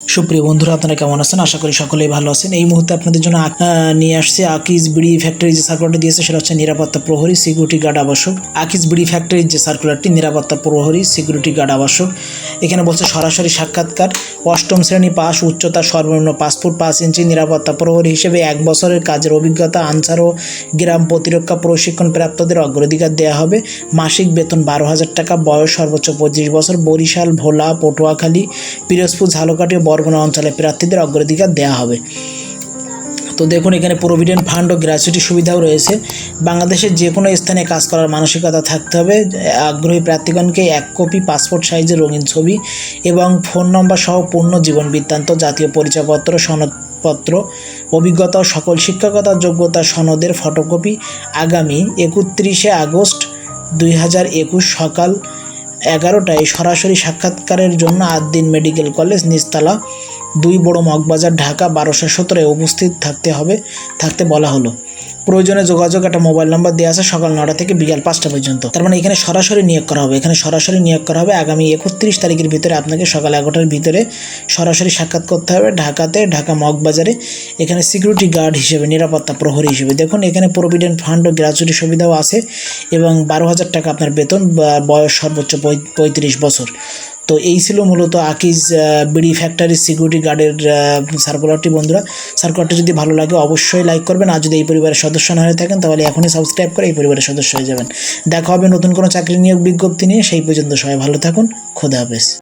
সুপ্রিয় বন্ধুরা, আপনারা কেমন আছেন? আশা করি সকলেই ভালো আছেন। এই মুহূর্তে আপনাদের জন্য নিয়ে আসছে আকিজ বিড়ি ফ্যাক্টরি যে সার্কুলারটি দিয়েছে, সেটা হচ্ছে নিরাপত্তা প্রহরী সিকিউরিটি গার্ড আবশ্যক আকিজ বিড়ি ফ্যাক্টরির যে সার্কুলারটি নিরাপত্তা প্রহরী সিকিউরিটি গার্ড আবশ্যক এখানে বলছে, সরাসরি সাক্ষাৎকার। অষ্টম শ্রেণি পাস উচ্চতা সর্বনিম্ন পাসপোর্ট পাঁচ ইঞ্চি, নিরাপত্তা প্রহরী হিসেবে এক বছরের কাজের অভিজ্ঞতা, আনসার ও গ্রাম প্রতিরক্ষা প্রশিক্ষণ প্রাপ্তদের অগ্রাধিকার দেওয়া হবে। মাসিক বেতন বারো হাজার টাকা, বয়স সর্বোচ্চ পঁচিশ বছর, বরিশাল, ভোলা, পটুয়াখালী, পিরোজপুর, ঝালকাঠি ও বরগুনা অঞ্চলে প্রার্থীদের অগ্রাধিকার দেওয়া হবে। তো দেখুন, এখানে প্রভিডেন্ট ফান্ড ও গ্র্যাচুইটি সুবিধাও রয়েছে। বাংলাদেশের যে কোনো স্থানে কাজ করার মানসিকতা থাকতে হবে। আগ্রহী প্রার্থীগণকে এক কপি পাসপোর্ট সাইজের রঙিন ছবি এবং ফোন নম্বর সহ পূর্ণ জীবন বৃত্তান্ত, জাতীয় পরিচয়পত্র, সনদপত্র, অভিজ্ঞতা ও সকল শিক্ষকতা যোগ্যতা সনদের ফটোকপি আগামী একত্রিশে আগস্ট দুই হাজার একুশ সকাল এগারোটায় সরাসরি সাক্ষাৎকারের জন্য আদ্দিন মেডিকেল কলেজ নিস্তালা দুই বড় মগবাজার, ঢাকা বারোশো সতেরোয় উপস্থিত থাকতে হবে, থাকতে বলা হলো। প্রয়োজনে যোগাযোগ একটা মোবাইল নাম্বার দেওয়া আছে সকাল নটা থেকে বিকাল পাঁচটা পর্যন্ত। তার মানে এখানে সরাসরি নিয়োগ করা হবে। এখানে সরাসরি নিয়োগ করা হবে আগামী একত্রিশ তারিখের ভিতরে আপনাকে সকাল এগারোটার ভিতরে সরাসরি সাক্ষাৎ করতে হবে ঢাকাতে, ঢাকা মগবাজারে। এখানে সিকিউরিটি গার্ড হিসেবে, নিরাপত্তা প্রহরী হিসেবে। দেখুন, এখানে প্রভিডেন্ট ফান্ড ও গ্র্যাচুইটি সুবিধাও আছে এবং বারো হাজার টাকা আপনার বেতন বয়স সর্বোচ্চ পঁয়- পঁয়ত্রিশ বছর। তো এই ছিল মূলত আকিজ বিড়ি ফ্যাক্টরি সিকিউরিটি গার্ডের সার্কুলারটি বন্ধুরা। সার্কুলারটি যদি ভালো লাগে অবশ্যই লাইক করবেন। আর যদি এই পরিবারের সদস্য না হয়ে থাকেন, তাহলে এখনই সাবস্ক্রাইব করে এই পরিবারের সদস্য হয়ে যাবেন। দেখা হবে নতুন কোনো চাকরি নিয়োগ বিজ্ঞপ্তি নিয়ে। সেই পর্যন্ত সবাই ভালো থাকুন। খোদা হাফেজ।